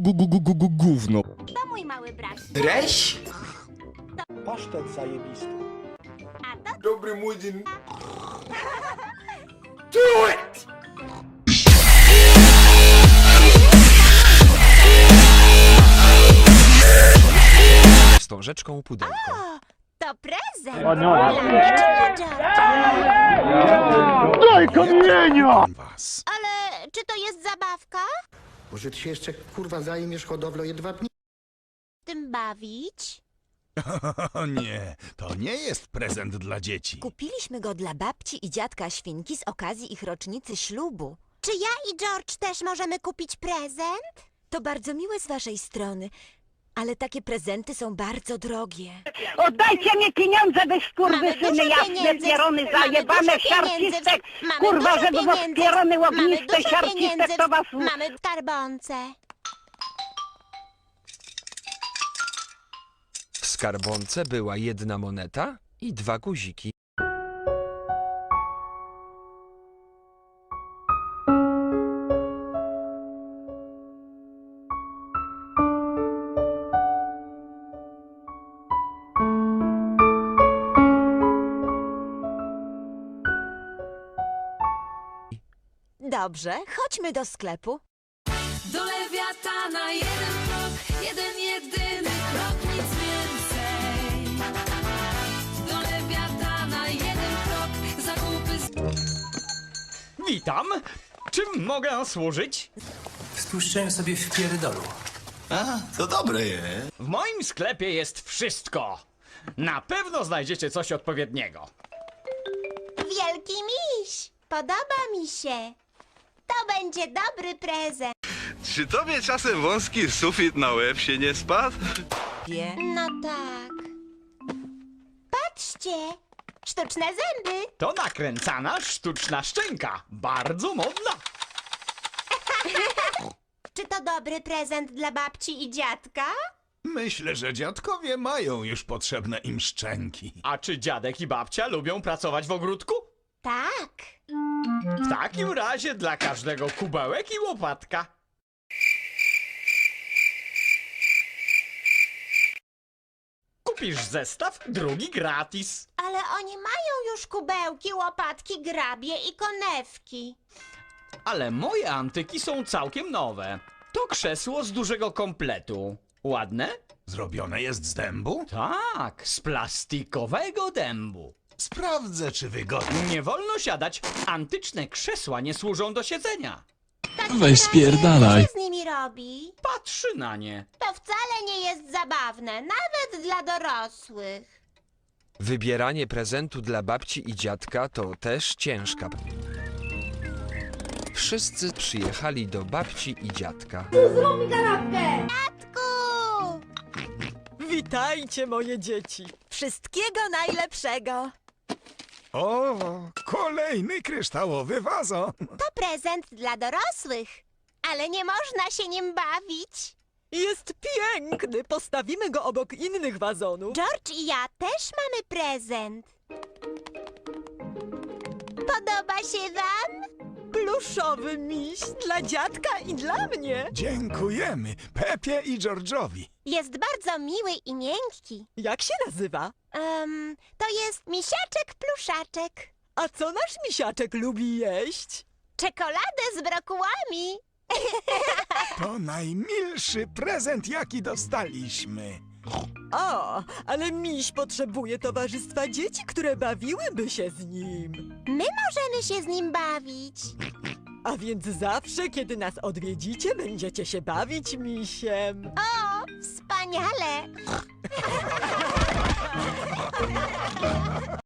gu, gu, gu, gu, gu, gu, gówno. To mój mały brat. Reś? Pasztet zajebisty. A to Dobry młodzin. Do it! wstążeczką pudełko. to prezent. O, no. Dla George'a? Was. Ale czy to jest zabawka? Może ty się jeszcze kurwa zajmiesz hodowlą jedwabni? Tym bawić? O nie, to nie jest prezent dla dzieci. Kupiliśmy go dla babci i dziadka świnki z okazji ich rocznicy ślubu. Czy ja i George też możemy kupić prezent? To bardzo miłe z waszej strony, ale takie prezenty są bardzo drogie. Oddajcie mi pieniądze, wy Mamy skurwysyny dużo jasne, pieniędzy, pierony, mamy zajebane dużo pieniędzy, siarciste, mamy kurwa, dużo żeby was pieniędzy, pierony mamy ogniste, dużo siarciste, pieniędzy, to was... Mamy w skarbonce. W skarbonce była jedna moneta i dwa guziki. Dobrze, chodźmy do sklepu. Do lewiatana jeden krok, jeden jedyny krok, nic więcej. Do lewiatana jeden krok, zakupy z... Witam! Czym mogę służyć? Spuszczałem sobie w pierdolu. A, to dobre jest. W moim sklepie jest wszystko. Na pewno znajdziecie coś odpowiedniego. Wielki miś! Podoba mi się. To będzie dobry prezent. Czy tobie czasem wąski sufit na łeb się nie spadł? Wie. No tak. Patrzcie! Sztuczne zęby. To nakręcana sztuczna szczęka. Bardzo modna. Czy to dobry prezent dla babci i dziadka? Myślę, że dziadkowie mają już potrzebne im szczęki. A czy dziadek i babcia lubią pracować w ogródku? Tak. W takim razie dla każdego kubełek i łopatka. Kupisz zestaw, drugi gratis. Ale oni mają już kubełki, łopatki, grabie i konewki. Ale moje antyki są całkiem nowe. To krzesło z dużego kompletu. Ładne? Zrobione jest z dębu? Tak, z plastikowego dębu. Sprawdzę, czy wygodnie. Nie wolno siadać. Antyczne krzesła nie służą do siedzenia. Weź spierdalaj. Co się z nimi robi? Patrzy na nie. To wcale nie jest zabawne, nawet dla dorosłych. Wybieranie prezentu dla babci i dziadka to też ciężka. Wszyscy przyjechali do babci i dziadka. Tatku! Witajcie, moje dzieci. Wszystkiego najlepszego. O, kolejny kryształowy wazon. To prezent dla dorosłych, ale nie można się nim bawić. Jest piękny. Postawimy go obok innych wazonów. George i ja też mamy prezent. Podoba się wam? Pluszowy miś dla dziadka i dla mnie. Dziękujemy Pepie i George'owi. Jest bardzo miły i miękki. Jak się nazywa? Um, to jest misiaczek pluszaczek. A co nasz misiaczek lubi jeść? Czekoladę z brokułami. To najmilszy prezent, jaki dostaliśmy. O, ale miś potrzebuje towarzystwa dzieci, które bawiłyby się z nim. My możemy się z nim bawić. A więc zawsze, kiedy nas odwiedzicie, będziecie się bawić misiem. O, wspaniale.